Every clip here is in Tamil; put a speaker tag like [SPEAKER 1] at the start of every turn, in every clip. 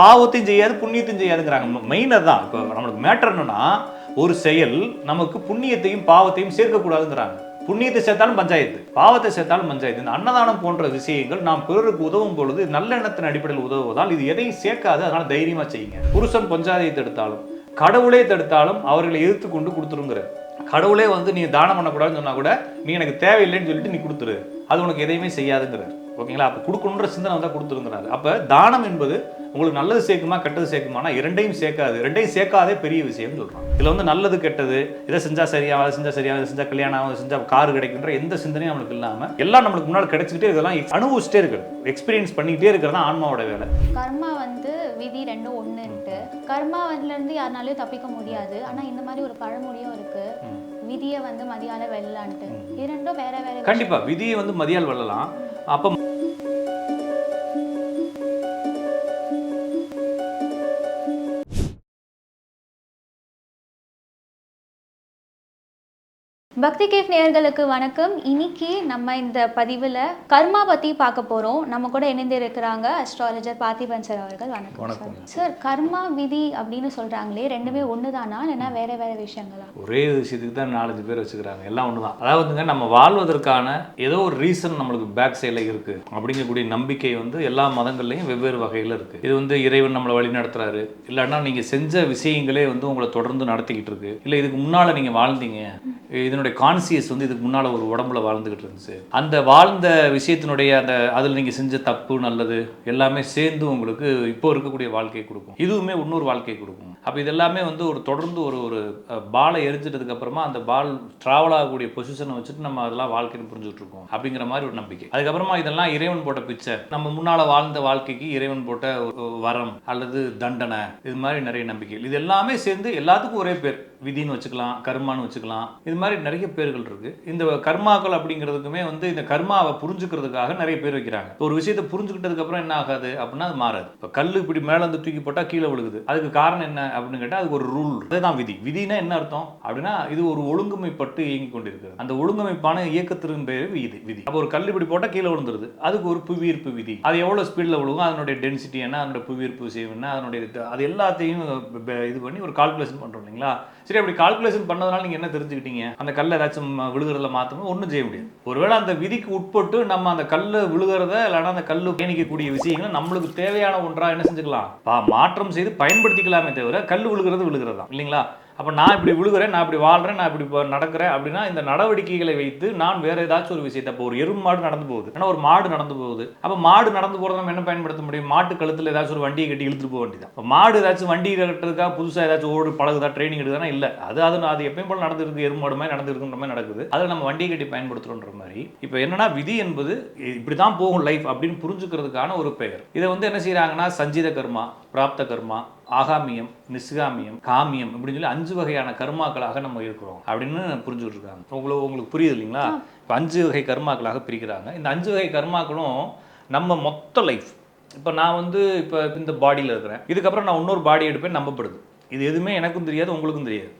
[SPEAKER 1] பாவத்தையும் செய்யாது புண்ணியத்தையும் செய்யாதுங்கிறாங்க. மெயின் அதுதான். இப்போ நம்மளுக்கு மேட்டர் என்னன்னா ஒரு செயல் நமக்கு புண்ணியத்தையும் பாவத்தையும் சேர்க்கக்கூடாதுங்கிறாங்க. புண்ணியத்தை சேர்த்தாலும் பஞ்சாயத்து பாவத்தை சேர்த்தாலும் பஞ்சாயத்து. இந்த அன்னதானம் போன்ற விஷயங்கள் நாம் பிறருக்கு உதவும் பொழுது நல்ல எண்ணத்தின் அடிப்படையில் உதவுவதால் இது எதையும் சேர்க்காது. அதனால தைரியமா செய்யுங்க. புருஷன் பஞ்சாதியை தடுத்தாலும் கடவுளே தடுத்தாலும் அவர்களை எதிர்த்து கொண்டு கொடுத்துருங்கிற. கடவுளே வந்து நீ தானம் பண்ணக்கூடாதுன்னு சொன்னா கூட நீ எனக்கு தேவையில்லைன்னு சொல்லிட்டு நீ கொடுத்துரு. அது உனக்கு எதையுமே செய்யாதுங்கிறார். ஓகேங்களா? அப்போ கொடுக்கணுன்ற சிந்தனை வந்தால் கொடுத்துருங்கிறாரு. அப்போ தானம் என்பது உங்களுக்கு நல்லது சேர்க்குமா கெட்டது சேர்க்குமானா இரண்டையும் சேர்க்காது. ரெண்டையும் சேர்க்காதே பெரிய விஷயம்னு சொல்றான். இதில் வந்து நல்லது கெட்டது இதை செஞ்சா சரியா அதை செஞ்சா சரியா இதை செஞ்சா கல்யாணம் ஆகும், இதை செஞ்சா கார் கிடைக்குன்ற எந்த சிந்தனையும் நம்மளுக்கு இல்லாமல் எல்லாம் நம்மளுக்கு முன்னாடி கிடைச்சிக்கிட்டே இதெல்லாம் அனுபவிச்சுட்டே இருக்கு எக்ஸ்பீரியன்ஸ் பண்ணிக்கிட்டே இருக்கிறது தான் ஆன்மாவோட வேலை.
[SPEAKER 2] கர்மா வந்து விதி ரெண்டும் ஒண்ணுன்ட்டு. கர்மால இருந்து யாருனாலையும் தப்பிக்க முடியாது. ஆனா இந்த மாதிரி ஒரு பழமொழியும் இருக்கு. விதியை வந்து மதியால வெல்லலான்ட்டு. இரண்டும் வேற வேற
[SPEAKER 1] கண்டிப்பா விதியை வந்து மதியால் வெல்லலாம். அப்போ
[SPEAKER 2] பக்தி கேஃப் நேயர்களுக்கு வணக்கம். இன்னைக்கு நம்ம இந்த பதிவில் கர்மா பற்றி பார்க்க போகிறோம் நம்ம கூட இணைந்து இருக்கிறாங்க அஸ்ட்ராலஜர் பார்த்திபன் சார் அவர்கள். வணக்கம்
[SPEAKER 1] வணக்கம்.
[SPEAKER 2] சார் சார் கர்மா விதி அப்படின்னு சொல்கிறாங்களே ரெண்டுமே ஒன்று தானா இல்லைன்னா வேற வேற விஷயங்களா?
[SPEAKER 1] ஒரே விஷயத்துக்கு தான் நாலஞ்சு பேர் வச்சுக்கிறாங்க. எல்லாம் ஒன்று தான் அதாவதுங்க நம்ம வாழ்வதற்கான ஏதோ ஒரு ரீசன் நம்மளுக்கு பேக் சைடில் இருக்கு. அப்படிங்கக்கூடிய நம்பிக்கை வந்து எல்லா மதங்கள்லையும் வெவ்வேறு வகையில் இருக்கு. இது வந்து இறைவன் நம்மளை வழி நடத்துறாரு. இல்லைன்னா நீங்க செஞ்ச விஷயங்களே வந்து உங்களை தொடர்ந்து நடத்திக்கிட்டு இருக்கு. இல்லை இதுக்கு முன்னால நீங்க வாழ்ந்தீங்க. இதனுடைய கான்சியஸ் வந்து இதுக்கு முன்னால் ஒரு உடம்புல வாழ்ந்துக்கிட்டு இருந்துச்சு. அந்த வாழ்ந்த விஷயத்தினுடைய அந்த அதில் நீங்கள் செஞ்ச தப்பு நல்லது எல்லாமே சேர்ந்து உங்களுக்கு இப்போ இருக்கக்கூடிய வாழ்க்கையை கொடுக்கும். இதுவுமே இன்னொரு வாழ்க்கையை கொடுக்கும். அப்போ இதெல்லாமே வந்து ஒரு தொடர்ந்து ஒரு ஒரு பாலை எரிஞ்சிட்டதுக்கு அப்புறமா அந்த பால் ட்ராவல் ஆகக்கூடிய பொசிஷனை வச்சுட்டு நம்ம அதெல்லாம் வாழ்க்கைன்னு புரிஞ்சுட்டு இருக்கோம் அப்படிங்கிற மாதிரி ஒரு நம்பிக்கை. அதுக்கப்புறமா இதெல்லாம் இறைவன் போட்ட பிச்சை. நம்ம முன்னால் வாழ்ந்த வாழ்க்கைக்கு இறைவன் போட்ட ஒரு வரம் அல்லது தண்டனை இது மாதிரி நிறைய நம்பிக்கைகள். இது எல்லாமே சேர்ந்து எல்லாத்துக்கும் ஒரே பேர். விதின்னு வச்சுக்கலாம் கர்மான்னு வச்சுக்கலாம். இது மாதிரி நிறைய பேர்கள் இருக்குது இந்த கர்மாக்கள் அப்படிங்கிறதுக்குமே வந்து இந்த கர்மாவை புரிஞ்சுக்கிறதுக்காக நிறைய பேர் வைக்கிறாங்க. ஒரு விஷயத்தை புரிஞ்சுக்கிட்டதுக்கப்புறம் என்ன ஆகாது அப்படின்னா அது மாறாது. இப்போ கல் இப்படி மேலே வந்து தூக்கி போட்டால் கீழே விழுகுது. அதுக்கு காரணம் என்ன அப்படின்னு கேட்டால் அதுக்கு ஒரு ரூல் அதுதான் விதி. விதினா என்ன அர்த்தம்? அப்படின்னா இது ஒரு ஒழுங்குமைப்பட்டு இயங்கி கொண்டிருக்கிறது. அந்த ஒழுங்குமைப்பான இயக்கத்திற்கு பேர் விதி விதி. அப்போ ஒரு கல் இப்படி போட்டால் கீழே விழுந்துருது. அதுக்கு ஒரு புவியீர்ப்பு விதி. அது எவ்வளோ ஸ்பீடில் விழுகும்? அதனுடைய டென்சிட்டி என்ன? அதனுடைய புவியீர்ப்பு விஷயம் என்ன? அதனுடைய இது- அது எல்லாத்தையும் இது பண்ணி ஒரு கால்குலேஷன் பண்ணுறோம் இல்லைங்களா? சரி அப்படி கால்குலேஷன் பண்ணதுனால நீங்க என்ன தெரிஞ்சுக்கிட்டீங்க? அந்த கல்லை ஏதாச்சும் விழுகிறதுல மாற்றணும் ஒன்றும் செய்ய முடியாது. ஒருவேளை அந்த விதிக்கு உட்பட்டு நம்ம அந்த கல்லு விழுகிறத இல்லைன்னா அந்த கல்லு பயணிக்கக்கூடிய விஷயங்களை நம்மளுக்கு தேவையான ஒன்றா என்ன செஞ்சுக்கலாம்? பா- மாற்றம் செய்து பயன்படுத்திக்கலாமே தவிர கல் விழுகிறது விழுகிறதா இல்லைங்களா? அப்போ நான் இப்படி விழுகிறேன் நான் இப்படி வாழ்கிறேன் நான் இப்படி இப்போ நடக்கிறேன் அப்படின்னா இந்த நடவடிக்கைகளை வைத்து நான் வேற ஏதாச்சும் ஒரு விஷயத்தை இப்போ ஒரு எருமை மாடு நடந்து போகுது. ஏன்னா ஒரு மாடு நடந்து போகுது. அப்போ மாடு நடந்து போகிறத நம்ம என்ன பயன்படுத்த முடியும்? மாட்டு கழுத்தில் ஏதாச்சும் ஒரு வண்டியை கட்டி இழுத்துட்டு போக வேண்டியதான் இப்போ மாடு ஏதாச்சும் வண்டி கட்டுறதுக்காக புதுசாக ஏதாச்சும் ஓடு பழகுதா ட்ரைனிங் எடுக்குதுன்னா இல்லை. அது அது அது எப்பயும் போல நடந்துருக்கு. எருமை மாடு மாதிரி நடந்துருக்குன்ற மாதிரி நடக்குது. அதில் நம்ம வண்டியை கட்டி பயன்படுத்துகிறோன்ற மாதிரி இப்போ என்னன்னா விதி என்பது இப்படி தான் போகும் லைஃப் அப்படின்னு புரிஞ்சுக்கிறதுக்கான ஒரு பெயர். இதை வந்து என்ன செய்கிறாங்கன்னா சஞ்சீத கர்மா பிராப்த கர்மா ஆகாமியம் நிஸ்காமியம் காமியம் இப்படின்னு சொல்லி அஞ்சு வகையான கர்மாக்களாக நம்ம இருக்கிறோம் அப்படின்னு புரிஞ்சுக்கிட்டு இருக்காங்க உங்களுக்கு உங்களுக்கு புரியுது இல்லைங்களா? இப்போ அஞ்சு வகை கர்மாக்களாக பிரிக்கிறாங்க. இந்த அஞ்சு வகை கர்மாக்களும் நம்ம மொத்த லைஃப் இப்போ நான் வந்து இப்போ இந்த பாடியில் இருக்கிறேன். இதுக்கப்புறம் நான் இன்னொரு பாடி எடுப்பேன் நம்பப்படுது. இது எதுவுமே எனக்கும் தெரியாது உங்களுக்கும் தெரியாது.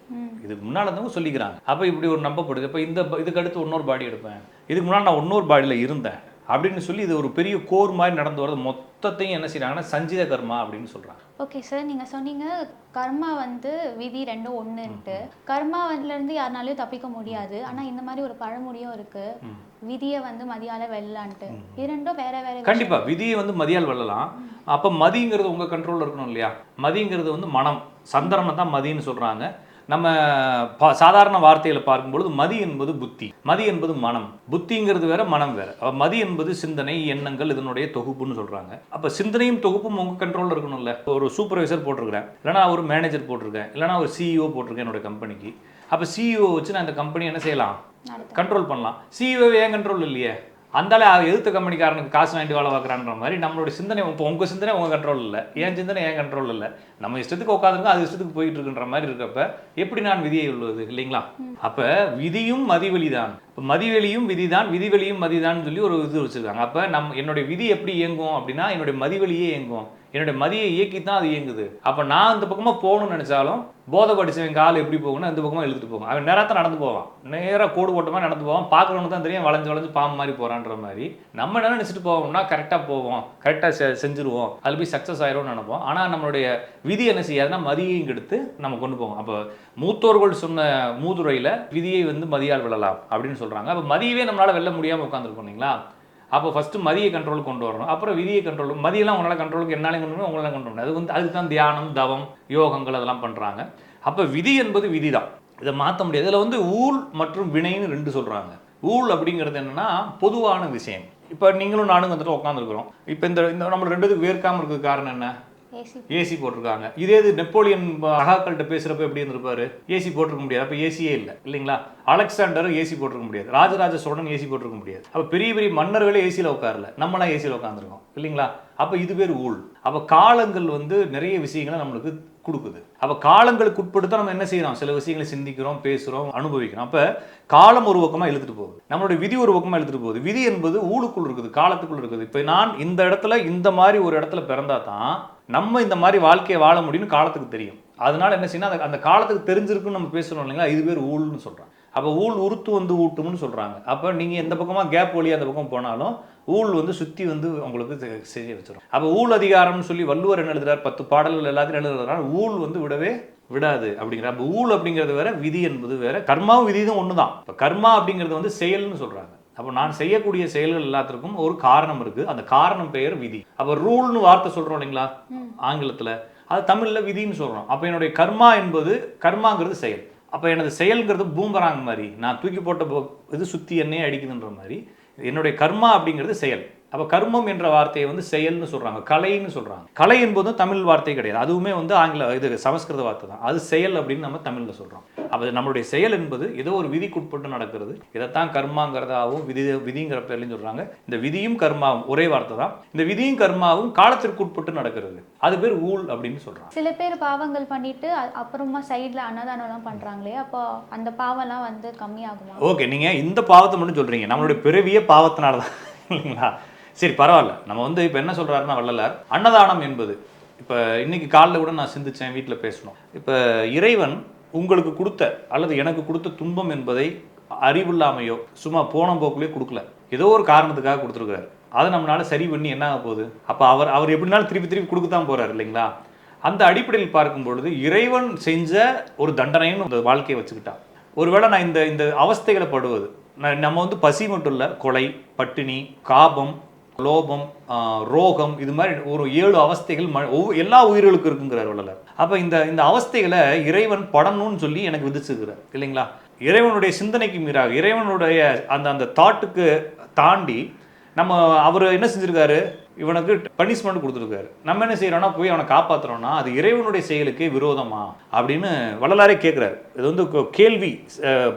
[SPEAKER 1] இதுக்கு முன்னால் இருந்தவங்க சொல்லிக்கிறாங்க. அப்போ இப்படி ஒரு நம்பப்படுது. இப்போ இந்த இதுக்கு அடுத்து இன்னொரு பாடி எடுப்பேன். இதுக்கு முன்னாடி நான் இன்னொரு பாடியில் இருந்தேன் அப்படின்னு சொல்லி இது ஒரு பெரிய கோர் மாதிரி நடந்து வரது மொத்தத்தையும் என்ன செய்றாங்கன்னா சஞ்சித கர்மா அப்படின்னு சொல்றாங்க.
[SPEAKER 2] Okay sir. நீங்க சொன்னீங்க கர்மா வந்து விதி ரெண்டும் ஒண்ணுன்ட்டு. கர்மால இருந்து யாருனாலையும் தப்பிக்க முடியாது. ஆனா இந்த மாதிரி ஒரு பழமொழியும் இருக்கு. விதியை வந்து மதியால வெல்லலான்ட்டு. இரண்டும் வேற வேற
[SPEAKER 1] கண்டிப்பா. விதியை வந்து மதியால் வெல்லலாம். அப்ப மதிங்கிறது உங்க கண்ட்ரோல்ல இருக்கணும் இல்லையா? மதிங்கிறது வந்து மனம். சந்திரனை தான் மதின்னு சொல்றாங்க. நம்ம பா- சாதாரண வார்த்தையில பார்க்கும்பொழுது மதி என்பது புத்தி. மதி என்பது மனம். புத்திங்கிறது வேற மனம் வேற. மதி என்பது சிந்தனை எண்ணங்கள் இதனுடைய தொகுப்புன்னு சொல்றாங்க. அப்ப சிந்தனையும் தொகுப்பும் உங்க கண்ட்ரோல்ல இருக்கணும்ல. ஒரு சூப்பர்வைசர் போட்டிருக்கிறேன். இல்லைனா ஒரு மேனேஜர் போட்டிருக்கேன். இல்லைனா ஒரு சிஇஓ போட்டிருக்கேன் என்னோட கம்பெனிக்கு அப்ப சிஇஓ வச்சு நான் இந்த கம்பெனி என்ன செய்யலாம். கண்ட்ரோல் பண்ணலாம். சிஇஓ ஏன் கண்ட்ரோல் இல்லையே? அந்தாலே எதிர்த்த கம்பெனிக்காரனுக்கு காசு வாங்கிட்டு வேலை பார்க்குறான்ற மாதிரி நம்மளோட சிந்தனை இப்போ உங்கள் சிந்தனை உங்கள் கண்ட்ரோல் இல்லை. என் சிந்தனை என் கண்ட்ரோல் இல்லை. நம்ம இஷ்டத்துக்கு உட்காந்துருக்கோம் அது இஷ்டத்துக்கு போயிட்டு இருக்குன்ற மாதிரி இருக்கப்ப எப்படி நான் விதியை உள்ளது இல்லைங்களா? அப்போ விதியும் மதிவெளி தான் இப்போ மதிவெளியும் விதிதான் விதிவெளியும் மதிதான் சொல்லி ஒரு இது வச்சுருக்காங்க. அப்போ நம் என்னுடைய விதி எப்படி இயங்கும் அப்படின்னா என்னுடைய மதிவெளியே இயங்கும் என்னுடைய மதியை இயக்கி தான் அது இயங்குது. அப்போ நான் அந்த பக்கமாக போகணும்னு நினச்சாலும் போதை படிச்சவன் கால் எப்படி போகணும் அந்த பக்கமாக இழுத்துட்டு போகும். அவன் நேரத்தை நடந்து போவான். நேராக கோடு போட்டமாக நடந்து போவான். பார்க்குறவனுக்கு தான் தெரியும். வளைஞ்சு வளைஞ்சு பாம்பு மாதிரி போகிறான்ற மாதிரி. நம்ம என்ன நினச்சிட்டு போவோம்னா கரெக்டாக போவோம். கரெக்டாக செ செஞ்சுருவோம். அதில் போய் சக்ஸஸ் ஆயிரும்னு நினைப்போம். ஆனால் நம்மளுடைய விதி என்ன செய்யாதுன்னா மதியையும் எடுத்து நம்ம கொண்டு போவோம். அப்போ மூத்தோர்கள் சொன்ன மூதுரையில் விதியை வந்து மதியால் விழலாம் அப்படின்னு சொல்கிறாங்க அப்போ மதியவே நம்மளால் வெல்ல முடியாமல் உட்காந்துருக்கோம் இல்லைங்களா? அப்போ ஃபஸ்ட்டு மதிய கண்ட்ரோல் கொண்டு வரணும். அப்புறம் விதியை கண்ட்ரோல் மதியெல்லாம் உங்களால் கண்ட்ரோலுக்கு என்னாலையும் கொண்டு வரணும் உங்களால் கொண்டு வரணும் அது வந்து அதுக்கு தான் தியானம் தவம் யோகங்கள் அதெல்லாம் பண்ணுறாங்க அப்போ விதி என்பது விதி தான் இதை மாற்ற முடியாது. இதில் வந்து ஊழ் மற்றும் வினைன்னு ரெண்டு சொல்கிறாங்க ஊழ் அப்படிங்கிறது என்னன்னா பொதுவான விஷயம். இப்போ நீங்களும் நானும் வந்துட்டு உட்காந்துருக்குறோம் இப்போ இந்த இந்த நம்ம ரெண்டு வேர்க்காமல் இருக்கிறது காரணம் என்ன?
[SPEAKER 2] ஏசி.
[SPEAKER 1] போட்டிருக்காங்க. இதே இது நெப்போலியன் சகாக்கள்கிட்ட பேசுகிறப்ப எப்படி இருந்திருப்பாரு? ஏசி போட்டிருக்க முடியாது. அப்போ ஏசியே இல்லை. இல்லைங்களா? அலெக்சாண்டரும் ஏசி போட்டிருக்க முடியாது. ராஜராஜ சோழன் ஏசி போட்டிருக்க முடியாது. அப்போ பெரிய பெரிய மன்னர்களே ஏசியில் உட்காரல. நம்மளாம் ஏசியில் உட்காந்துருக்கோம் இல்லைங்களா? அப்போ இது பேர் ஊழ். அப்போ காலங்கள் வந்து நிறைய விஷயங்களை நம்மளுக்கு கொடுக்குது. அப்ப காலங்களுக்கு உட்பட்டு தான் நம்ம என்ன செய்யறோம்? சில விஷயங்களை சிந்திக்கிறோம் பேசுறோம் அனுபவிக்கிறோம். அப்ப காலம் ஒரு பக்கமா இழுத்துட்டு போகுது. நம்மளுடைய விதி ஒரு பக்கமா இழுத்துட்டு போகுது. விதி என்பது ஊழுக்குள் இருக்குது காலத்துக்குள் இருக்குது. இப்ப நான் இந்த இடத்துல இந்த மாதிரி ஒரு இடத்துல பிறந்தா தான் நம்ம இந்த மாதிரி வாழ்க்கையை வாழ முடியும்னு காலத்துக்கு தெரியும். அதனால என்ன செய்யணும்? அந்த- அந்த காலத்துக்கு தெரிஞ்சிருக்குன்னு நம்ம பேசுறோம் இல்லைங்களா? இது பேர் ஊழ்னு சொல்றாங்க அப்போ ஊழ் உருத்து வந்து ஊட்டும்னு சொல்றாங்க. அப்போ நீங்க எந்த பக்கமா கேப் வழி அந்த பக்கம் போனாலும் ஊழ் வந்து சுத்தி வந்து உங்களுக்கு செய்ய வச்சிடும் அப்போ ஊழ் அதிகாரம்னு சொல்லி வள்ளுவர் என்ன எழுதுறார்? பத்து பாடல்கள் எல்லாத்தையும் எழுதுறாரு ஊழ் வந்து விடவே விடாது அப்படிங்கிற அப்போ ஊழ் அப்படிங்கிறது வேற விதி என்பது வேற கர்மாவும் விதியும் ஒன்று தான் இப்போ கர்மா அப்படிங்கிறது வந்து செயல்னு சொல்றாங்க. அப்போ நான் செய்யக்கூடிய செயல்கள் எல்லாத்திற்கும் ஒரு காரணம் இருக்கு. அந்த காரணம் பெயர் விதி. அப்போ ரூல்னு வார்த்தை சொல்றோம் இல்லைங்களா? ஆங்கிலத்துல. அது தமிழ்ல விதின்னு சொல்றோம். அப்போ என்னுடைய கர்மா என்பது கர்மாங்கிறது செயல். அப்போ எனது செயல்ங்கிறது பூம்பராங் மாதிரி. நான் தூக்கி போட்ட போ- இது சுற்றி என்னையே அடிக்குதுன்ற மாதிரி. என்னுடைய கர்மா அப்படிங்கிறது செயல். அப்போ கர்மம் என்ற வார்த்தையை வந்து செயல்னு சொல்றாங்க கலைன்னு சொல்றாங்க. கலை என்பதும் தமிழ் வார்த்தை கிடையாது. அதுவுமே வந்து ஆங்கில இது சமஸ்கிருத வார்த்தை தான். அது செயல் அப்படின்னு நம்ம தமிழ்ல சொல்றோம். அப்போ நம்மளுடைய செயல் என்பது ஏதோ ஒரு விதிக்குட்பட்டு நடக்கிறது. இதைத்தான் கர்மாங்கிறதாவும் விதி விதிங்கிற பேர்லையும் சொல்றாங்க. இந்த விதியும் கர்மாவும் ஒரே வார்த்தை தான். இந்த விதியும் கர்மாவும் காலத்திற்கு உட்பட்டு நடக்கிறது. அது பேர் ஊழ் அப்படின்னு சொல்றாங்க.
[SPEAKER 2] சில பேர் பாவங்கள் பண்ணிட்டு அப்புறமா சைடில் அன்னதானம்லாம் பண்றாங்களே அப்போ அந்த பாவம்லாம் வந்து கம்மியாகுமா?
[SPEAKER 1] ஓகே நீங்க இந்த பாவத்தை மட்டும் சொல்றீங்க. நம்மளுடைய பிறவியே பாவத்தினால தான் இல்லைங்களா? சரி பரவாயில்ல. நம்ம வந்து இப்போ என்ன சொல்கிறாருன்னா வள்ளலார் அன்னதானம் என்பது. இப்போ இன்னைக்கு காலில் கூட நான் சிந்திச்சேன் வீட்டில் பேசணும். இப்போ இறைவன் உங்களுக்கு கொடுத்த அல்லது எனக்கு கொடுத்த துன்பம் என்பதை அறிவில்லாமையோ சும்மா போன போக்குலயே கொடுக்கல. ஏதோ ஒரு காரணத்துக்காக கொடுத்துருக்காரு அதை நம்மளால சரி பண்ணி என்ன ஆக போகுது? அப்போ அவர் அவர் எப்படினாலும் திருப்பி திருப்பி கொடுக்க தான் போகிறார் இல்லைங்களா? அந்த அடிப்படையில் பார்க்கும் பொழுது இறைவன் செஞ்ச ஒரு தண்டனைன்னு அந்த வாழ்க்கையை வச்சுக்கிட்டான். ஒருவேளை நான் இந்த இந்த அவஸ்தைகளை படுவது நான் நம்ம வந்து பசி மட்டும் இல்லை கொலை பட்டினி காபம் லோபம் ரோகம் இது மாதிரி ஒரு ஏழு அவஸ்தைகள் ம- எல்லா உயிர்களுக்கும் இருக்குங்கிறார் வள்ளலார். அப்போ இந்த இந்த அவஸ்தைகளை இறைவன் படணும்னு சொல்லி எனக்கு விதிச்சுக்கிறார் இல்லைங்களா? இறைவனுடைய சிந்தனைக்கு மீறாக இறைவனுடைய அந்த அந்த தாட்டுக்கு தாண்டி நம்ம அவர் என்ன செஞ்சிருக்காரு? இவனுக்கு பனிஷ்மெண்ட் கொடுத்துருக்காரு. நம்ம என்ன செய்கிறோன்னா போய் அவனை காப்பாத்துறோம்னா அது இறைவனுடைய செயலுக்கு விரோதமா? அப்படின்னு வள்ளலாரே கேட்குறாரு இது வந்து கேள்வி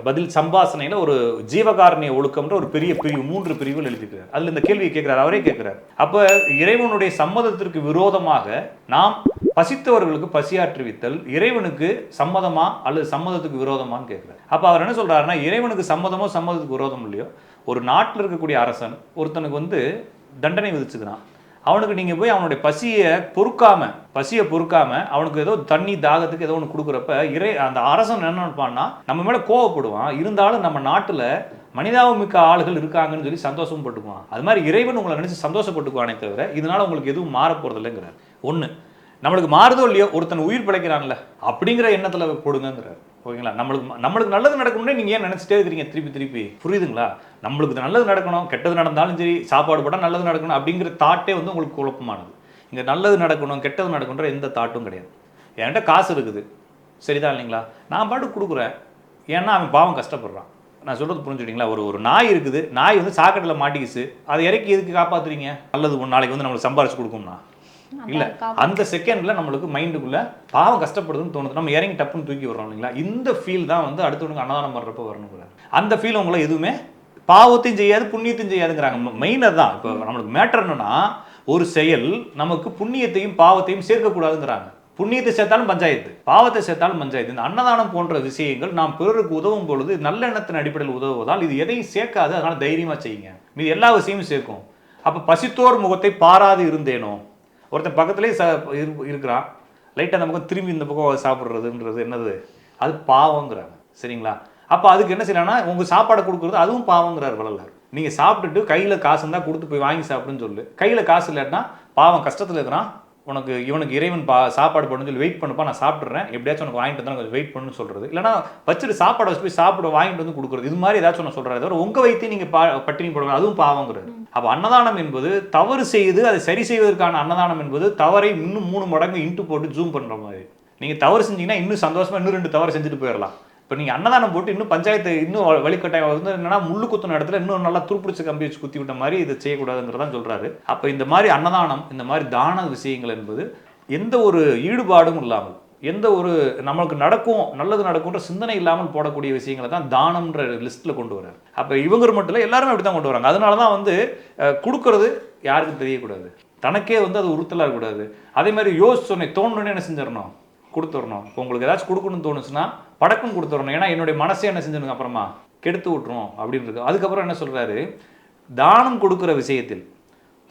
[SPEAKER 1] பதில் சம்பாசனையில் ஒரு ஜீவகாரணிய ஒழுக்கம்ன்ற ஒரு பெரிய பிரிவு மூன்று பிரிவுகள் எழுதிக்கிறார் அதில் இந்த கேள்வியை கேட்குறாரு அவரே கேட்குறாரு அப்போ இறைவனுடைய சம்மதத்திற்கு விரோதமாக நாம் பசித்தவர்களுக்கு பசியாற்றுவித்தல் இறைவனுக்கு சம்மதமா அல்லது சம்மதத்துக்கு விரோதமான்னு கேட்குறாரு அப்போ அவர் என்ன சொல்கிறாருன்னா இறைவனுக்கு சம்மதமோ சம்மதத்துக்கு விரோதம் இல்லையோ ஒரு நாட்டில் இருக்கக்கூடிய அரசன் ஒருத்தனுக்கு வந்து தண்டனை விதிச்சுக்கிறான். அவனுக்கு நீங்கள் போய் அவனுடைய பசியை பொறுக்காம பசியை பொறுக்காம அவனுக்கு ஏதோ தண்ணி தாகத்துக்கு ஏதோ ஒன்று கொடுக்குறப்ப இறை அந்த அரசன் என்ன நினைப்பான்னா நம்ம மேலே கோவப்படுவான். இருந்தாலும் நம்ம நாட்டில் மனிதாபமிக்க ஆளுகள் இருக்காங்கன்னு சொல்லி சந்தோஷம் பட்டுக்குவான். அது மாதிரி இறைவன் உங்களை நினச்சி சந்தோஷப்பட்டுக்குவானே தவிர இதனால் உங்களுக்கு எதுவும் மாற ஒன்று நம்மளுக்கு மாறுதோ இல்லையோ ஒருத்தன் உயிர் பிழைக்கிறான்ல அப்படிங்கிற எண்ணத்தில் போடுங்கிறார் ஓகேங்களா? நம்மளுக்கு நம்மளுக்கு நல்லது நடக்கணும்னே நீங்கள் ஏன் நினச்சிட்டே இருக்கிறீங்க? திருப்பி திருப்பி. புரியுதுங்களா? நம்மளுக்கு நல்லது நடக்கணும் கெட்டது நடந்தாலும் சரி சாப்பாடு போட்டால் நல்லது நடக்கணும் அப்படிங்கிற தாட்டே வந்து உங்களுக்கு குழப்பமானது. இங்கே நல்லது நடக்கணும் கெட்டது நடக்கணுன்ற எந்த தாட்டும் கிடையாது. என்கிட்ட காசு இருக்குது. சரிதான் இல்லைங்களா? நான் பாட்டு கொடுக்குறேன். ஏன்னா அவன் பாவம் கஷ்டப்படுறான். நான் சொல்கிறது புரிஞ்சுக்கிட்டீங்களா? ஒரு ஒரு நாய் இருக்குது. நாய் வந்து சாக்கடையில் மாட்டிக்கிச்சு. அதை இறக்கி எதுக்கு காப்பாத்துறீங்க? நல்லது ஒரு நாளைக்கு வந்து நம்மளுக்கு சம்பாரிச்சு கொடுக்கும்னா. இல்ல அந்த செகண்ட்ல நம்மளுக்கு மைண்டுக்குள்ள பாவம் கஷ்டப்படுதுன்னு தோணுது நம்ம இறங்கி டப்புன்னு தூக்கி விடுறோம் இல்லைங்களா? இந்த ஃபீல் தான் வந்து அடுத்தவனுக்கு அன்னதானம் பண்றப்ப வரணும் அந்த ஃபீல் உங்களை எதுவுமே பாவத்தையும் செய்யாது புண்ணியத்தையும் செய்யாதுங்கிறாங்க. மெயின் அதுதான் இப்போ நம்மளுக்கு மேட்டர் என்னன்னா ஒரு செயல் நமக்கு புண்ணியத்தையும் பாவத்தையும் சேர்க்கக்கூடாதுங்கிறாங்க. புண்ணியத்தை சேர்த்தாலும் பஞ்சாயத்து பாவத்தை சேர்த்தாலும் பஞ்சாயத்து. இந்த அன்னதானம் போன்ற விஷயங்கள் நாம் பிறருக்கு உதவும் பொழுது நல்ல எண்ணத்தின் அடிப்படையில் உதவுவதால் இது எதையும் சேர்க்காது அதனால தைரியமா செய்யுங்க. மீது எல்லா விஷயமும் சேர்க்கும். அப்ப பசித்தோர் முகத்தை பாராது இருந்தேனோ? ஒருத்தன் பக்கத்துலேயே ச இரு- இருக்கிறான். லைட்டாக அந்த பக்கம் திரும்பி இந்த பக்கம் சாப்பிட்றதுன்றது என்னது? அது பாவங்கிறாங்க. சரிங்களா? அப்போ அதுக்கு என்ன செய்யலாம்னா உங்கள் சாப்பாடை கொடுக்குறது அதுவும் பாவங்கிறார் வள்ளலார். நீங்கள் சாப்பிட்டுட்டு கையில் காசு இருந்தால் கொடுத்து போய் வாங்கி சாப்பிடுன்னு சொல்லு. கையில் காசு இல்லாட்டினா பாவம் கஷ்டத்தில் இருக்கிறான். உனக்கு இவனுக்கு இறைவன் பா சாப்பாடு போடணும்னு சொல்லி வெயிட் பண்ணுப்பா நான் சாப்பிட்றேன் எப்படியாச்சும் உனக்கு வாங்கிட்டு வந்தா கொஞ்சம் வெயிட் பண்ணுன்னு சொல்கிறது இல்லைனா வச்சுட்டு சாப்பாடு வச்சு போய் சாப்பிட வாங்கிட்டு வந்து கொடுக்குறது. இது மாதிரி ஏதாச்சும் ஒன்று சொல்கிறாரு தவிர உங்கள் வைத்தியம் நீங்கள் பா பட்டினி போடுறது அதுவும் பாவங்கிறது அப்போ அன்னதானம் என்பது தவறு செய்து அதை சரி செய்வதற்கான அன்னதானம் என்பது தவறை இன்னும் மூணு மடங்கு இன்ட்டு போட்டு ஜூம் பண்ணுற மாதிரி. நீங்கள் தவறு செஞ்சீங்கன்னா இன்னும் சந்தோஷமா இன்னும் ரெண்டு தவறு செஞ்சுட்டு போயிடலாம். இப்போ நீங்கள் அன்னதானம் போட்டு இன்னும் பஞ்சாயத்து இன்னும் வ- வழிகட்டாயம் வந்து என்னன்னா முள்ளு குத்துன இடத்துல இன்னும் நல்லா துருப்பிடிச்ச கம்பி வச்சு குத்தி விட்ட மாதிரி இதை செய்யக்கூடாதுங்கிறதான் சொல்கிறாரு அப்போ இந்த மாதிரி அன்னதானம் இந்த மாதிரி தான விஷயங்கள் என்பது எந்த ஒரு ஈடுபாடும் இல்லாமல் எந்த ஒரு நம்மளுக்கு நடக்கும் நல்லது நடக்கும்ன்ற சிந்தனை இல்லாமல் போடக்கூடிய விஷயங்களை தான் தானம்ன்ற லிஸ்ட்டில் கொண்டு வராரு அப்போ இவங்க மட்டும் இல்லை எல்லாருமே அப்படி தான் கொண்டு வராங்க அதனால தான் வந்து கொடுக்கறது யாருக்கும் தெரியக்கூடாது. தனக்கே வந்து அது உறுத்தலாக இருக்கக்கூடாது. அதே மாதிரி யோசிச்சோன்னே தோணுன்னு என்ன செஞ்சிடணும்? கொடுத்துடணும். இப்போ உங்களுக்கு ஏதாச்சும் கொடுக்கணும்னு தோணுச்சுன்னா படக்குன்னு கொடுத்துடணும். ஏன்னா என்னுடைய மனசே என்ன செஞ்சிருங்க அப்புறமா கெடுத்து விட்டுரும் அப்படின்னு இருக்கு. அதுக்கப்புறம் என்ன சொல்கிறாரு தானம் கொடுக்குற விஷயத்தில்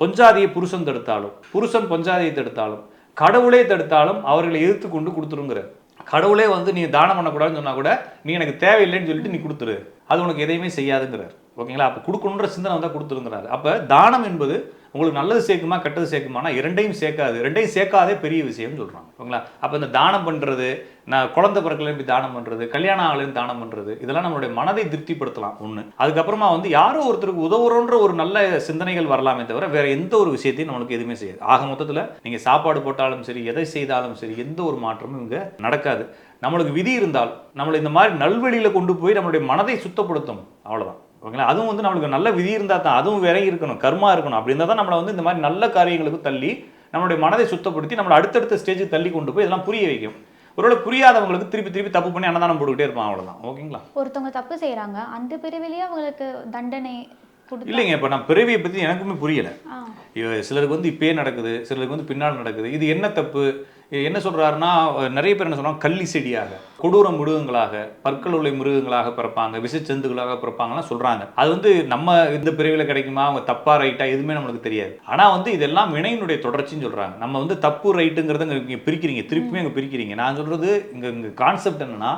[SPEAKER 1] பொஞ்சாதியை புருஷன் தடுத்தாலும் புருஷன் பொஞ்சாதியை தடுத்தாலும் கடவுளே தடுத்தாலும் அவர்களை எதிர்த்து கொண்டு கொடுத்துருங்கிற கடவுளே வந்து நீ தானம் பண்ணக்கூடாதுன்னு சொன்னால் கூட நீ எனக்கு தேவையில்லைன்னு சொல்லிட்டு நீ கொடுத்துரு. அது உனக்கு எதையுமே செய்யாதுங்கிறார். ஓகேங்களா? அப்போ கொடுக்கணுன்ற சிந்தனை வந்தால் கொடுத்துருங்கிறாரு. அப்போ தானம் என்பது உங்களுக்கு நல்லது சேர்க்குமா கெட்டது சேர்க்குமானா இரண்டையும் சேர்க்காது. ரெண்டையும் சேர்க்காதே பெரிய விஷயம்னு சொல்கிறாங்க ஓகேங்களா? அப்போ இந்த தானம் பண்ணுறது நான் குழந்தை பிறக்கல இப்படி தானம் பண்ணுறது கல்யாணம் ஆகலைன்னு தானம் பண்ணுறது இதெல்லாம் நம்மளுடைய மனதை திருப்திப்படுத்தலாம் ஒன்று அதுக்கப்புறமா வந்து யாரோ ஒருத்தருக்கு உதவுறோன்ற ஒரு நல்ல சிந்தனைகள் வரலாமே தவிர வேற எந்த ஒரு விஷயத்தையும் நம்மளுக்கு எதுவுமே செய்யாது. ஆக மொத்தத்தில் நீங்கள் சாப்பாடு போட்டாலும் சரி எதை செய்தாலும் சரி எந்த ஒரு மாற்றமும் இங்கே நடக்காது. நம்மளுக்கு விதி இருந்தால் நம்மளை இந்த மாதிரி நல்வழியில் கொண்டு போய் நம்மளுடைய மனதை சுத்தப்படுத்தும். அவ்வளோதான் ஓகேங்களா? அதுவும் வந்து நம்மளுக்கு நல்ல விதி இருந்தால் தான் அதுவும் விறகி இருக்கணும் கர்மா இருக்கணும். அப்படி இருந்தால் தான் நம்மளை வந்து இந்த மாதிரி நல்ல காரியங்களுக்கு தள்ளி நம்மளுடைய மனதை சுத்தப்படுத்தி நம்மளை அடுத்தடுத்த ஸ்டேஜுக்கு தள்ளி கொண்டு போய் இதெல்லாம் புரிய வைக்கும். ஒருவேளை புரியாதவங்களுக்கு திருப்பி திருப்பி தப்பு பண்ணி அன்னதானம் போட்டுக்கிட்டே இருப்பான் அவ்வளவுதான். ஓகேங்களா?
[SPEAKER 2] ஒருத்தவங்க தப்பு செய்றாங்க அந்த பிரிவிலேயே அவங்களுக்கு தண்டனை
[SPEAKER 1] இல்லைங்க இப்போ நான் பிறவியை பற்றி எனக்குமே புரியலை. சிலருக்கு வந்து இப்பயே நடக்குது சிலருக்கு வந்து பின்னால் நடக்குது. இது என்ன தப்பு? என்ன சொல்கிறாருன்னா நிறைய பேர் என்ன சொல்கிறாங்க கள்ளி செடியாக கொடூர மிருகங்களாக பற்கள் உள்ள மிருகங்களாக பிறப்பாங்க விஷச்சந்துகளாக பிறப்பாங்கலாம் சொல்கிறாங்க அது வந்து நம்ம இந்த பிரிவில் கிடைக்குமா? அவங்க தப்பா ரைட்டா எதுவுமே நம்மளுக்கு தெரியாது. ஆனால் வந்து இதெல்லாம் வினையினுடைய தொடர்ச்சின்னு சொல்கிறாங்க நம்ம வந்து தப்பு ரைட்டுங்கிறத இங்கே பிரிக்கிறீங்க திருப்பியும் இங்கே பிரிக்கிறீங்க. நான் சொல்கிறது இங்கே இங்கே கான்செப்ட் என்னன்னா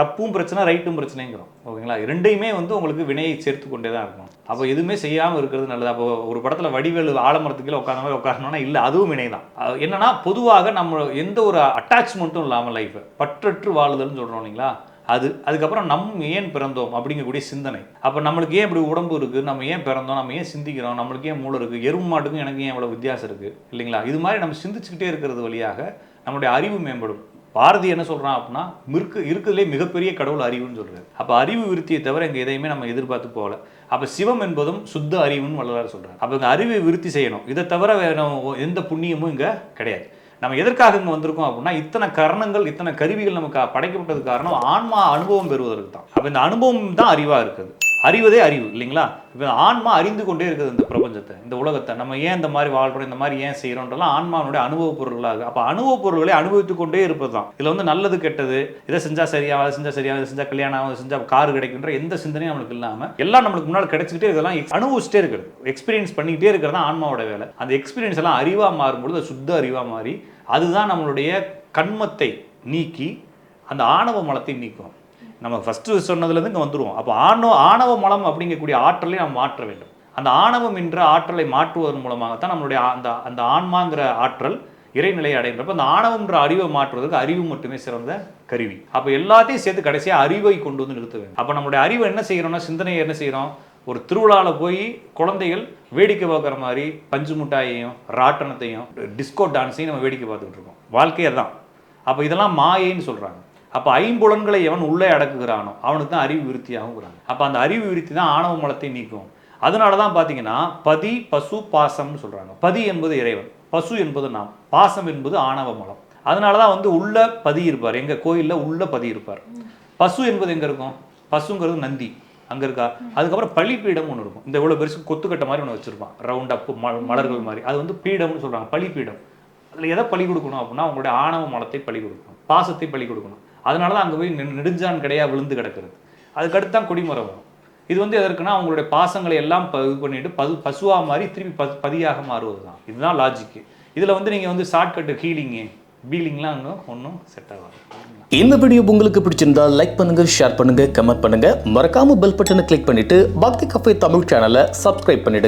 [SPEAKER 1] தப்பும் பிரச்சனை ரைட்டும் பிரச்சனைங்கிறோம். ஓகேங்களா? ரெண்டையுமே வந்து உங்களுக்கு வினையை சேர்த்து கொண்டே தான் இருக்கும் அப்போ எதுவுமே செய்யாமல் இருக்கிறது நல்லது. அப்போ ஒரு படத்தில் வடிவேலு ஆலமரத்துக்கு கீழே உட்காந்த மாதிரி உட்காரணும்னா இல்லை அதுவும் வினை தான் அது என்னன்னா பொதுவாக நம்ம எந்த ஒரு அட்டாச்மெண்ட்டும் இல்லாமல் லைஃப்பை பற்றற்று வாழுதல்னு சொல்கிறோம் இல்லைங்களா? அது அதுக்கப்புறம் நம் ஏன் பிறந்தோம் அப்படிங்கக்கூடிய சிந்தனை. அப்போ நம்மளுக்கு ஏன் இப்படி உடம்பு இருக்குது நம்ம ஏன் பிறந்தோம்? நம்ம ஏன் சிந்திக்கிறோம்? நம்மளுக்கு ஏன் மூளை இருக்குது எறும்பு மாட்டுக்கும் எனக்கு ஏன் இவ்வளோ வித்தியாசம் இருக்குது இல்லைங்களா? இது மாதிரி நம்ம சிந்திச்சுக்கிட்டே இருக்கிறது வழியாக நம்மளுடைய அறிவு மேம்படும். பாரதி என்ன சொல்கிறான் அப்படின்னா மிருக்கு இருக்கிறதுலே மிகப்பெரிய கடவுள் அறிவுன்னு சொல்கிறார் அப்போ அறிவு விருத்தியை தவிர இங்கே எதையுமே நம்ம எதிர்பார்த்து போகல. அப்போ சிவம் என்பதும் சுத்த அறிவுன்னு வள்ளலார் சொல்கிறார் அப்போ இங்கே அறிவை விருத்தி செய்யணும். இதை தவிர வேற எந்த புண்ணியமும் இங்கே கிடையாது. நம்ம எதற்காக இங்கே வந்திருக்கோம் அப்படின்னா இத்தனை கரணங்கள் இத்தனை கருவிகள் நமக்கு படைக்கப்பட்டது காரணம் ஆன்மா அனுபவம் பெறுவதற்கு தான் அப்போ இந்த அனுபவம் தான் அறிவாக இருக்குது. அறிவதே அறிவு இல்லைங்களா? இப்போ ஆன்மா அறிந்து கொண்டே இருக்குது இந்த பிரபஞ்சத்தை இந்த உலகத்தை. நம்ம ஏன் இந்த மாதிரி வாழ்கிறோம் இந்த மாதிரி ஏன் செய்கிறோன்றலாம் ஆன்மாவுடைய அனுபவ பொருளாக அப்போ அனுபவ பொருள்களை அனுபவித்து கொண்டே இருப்பது தான். இதில் வந்து நல்லது கெட்டது இதை செஞ்சால் சரியாக அதை செஞ்சால் சரியாக இதை செஞ்சால் கல்யாணம் ஆகும், செஞ்சால் கார் கிடைக்குன்ற எந்த சிந்தனையும் நம்மளுக்கு இல்லாமல் எல்லாம் நம்மளுக்கு முன்னால் கிடைச்சிக்கிட்டே இதெல்லாம் அனுபவிச்சுட்டே இருக்கிறது. எக்ஸ்பீரியன்ஸ் பண்ணிக்கிட்டே இருக்கிறது தான் ஆன்மாவோட வேலை. அந்த எக்ஸ்பீரியன்ஸ் எல்லாம் அறிவாக மாறும்பொழுது சுத்த அறிவாக மாறி அதுதான் நம்மளுடைய கண்மத்தை நீக்கி அந்த ஆணவ மலத்தை நீக்கும். நம்ம ஃபஸ்ட்டு சொன்னதுலேருந்து இங்கே வந்துடுவோம் அப்போ ஆணவ ஆணவ மலம் அப்படிங்கக்கூடிய ஆற்றலை நாம் மாற்ற வேண்டும். அந்த ஆணவம் என்ற ஆற்றலை மாற்றுவதன் மூலமாகத்தான் நம்மளுடைய அந்த அந்த ஆன்மாங்கிற ஆற்றல் இறைநிலையை அடைகிறப்ப அந்த ஆணவம்ன்ற அறிவை மாற்றுவதற்கு அறிவு மட்டுமே சிறந்த கருவி. அப்போ எல்லாத்தையும் சேர்த்து கடைசியாக அறிவை கொண்டு வந்து நிறுத்த வேண்டும். அப்போ நம்மளுடைய அறிவை என்ன செய்கிறோம்னா சிந்தனையை என்ன செய்கிறோம்? ஒரு திருவிழாவில் போய் குழந்தைகள் வேடிக்கை பார்க்குற மாதிரி பஞ்சு மிட்டாயையும் ராட்டனத்தையும் டிஸ்கோ டான்ஸையும் நம்ம வேடிக்கை பார்த்துக்கிட்டு இருக்கோம். வாழ்க்கையை தான் அப்போ இதெல்லாம் மாயைன்னு சொல்கிறாங்க அப்போ ஐம்புலன்களை எவன் உள்ளே அடக்குகிறானோ அவனுக்கு தான் அறிவு விருத்தியாகுங்கிறாங்க. அப்போ அந்த அறிவு விருத்தி தான் ஆணவ மலத்தை நீக்கும். அதனால தான் பார்த்தீங்கன்னா பதி பசு பாசம்னு சொல்கிறாங்க பதி என்பது இறைவன் பசு என்பது நாம் பாசம் என்பது ஆணவ மலம். அதனால தான் வந்து உள்ள பதி இருப்பார். எங்கள் கோயிலில் உள்ள பதி இருப்பார். பசு என்பது எங்கே இருக்கும்? பசுங்கிறது நந்தி அங்கே இருக்கா? அதுக்கப்புறம் பலிப்பீடம் ஒன்று இருக்கும். இந்த இவ்வளோ பெருசு கொத்துக்கட்டை மாதிரி ஒன்று வச்சுருப்பான். ரவுண்ட் அப்பு ம மலர்கள் மாதிரி. அது வந்து பீடம்னு சொல்கிறாங்க பலிப்பீடம். அதில் எதை பழி கொடுக்கணும் அப்படின்னா அவங்களுடைய ஆணவ மலத்தை பழி கொடுக்கணும். பாசத்தை பழி கொடுக்கணும். அதனால தான் அங்கே போய் நெ- நெடுஞ்சான் கிடையா விழுந்து கிடக்கிறது. அதுக்கடுத்து தான் கொடிமரம் வரும். இது வந்து எதற்குன்னா அவங்களுடைய பாசங்களை எல்லாம் ப- இது பண்ணிட்டு பது பசுவாக மாதிரி திருப்பி ப பதியாக மாறுவது தான் இதுதான் லாஜிக்கு இதில் வந்து நீங்கள் வந்து ஷார்ட்கட்டு ஹீலிங்கு பீலிங்லாம் இன்னும் ஒன்றும் செட் ஆகாது.
[SPEAKER 3] இந்த வீடியோ உங்களுக்கு பிடிச்சிருந்தா லைக் பண்ணுங்க ஷேர் பண்ணுங்க கமெண்ட் பண்ணுங்க. மறக்காம பெல் பட்டனை கிளிக் பண்ணிட்டு பக்தி கஃபே தமிழ் சேனலை சப்ஸ்கிரைப் பண்ணிடுங்க.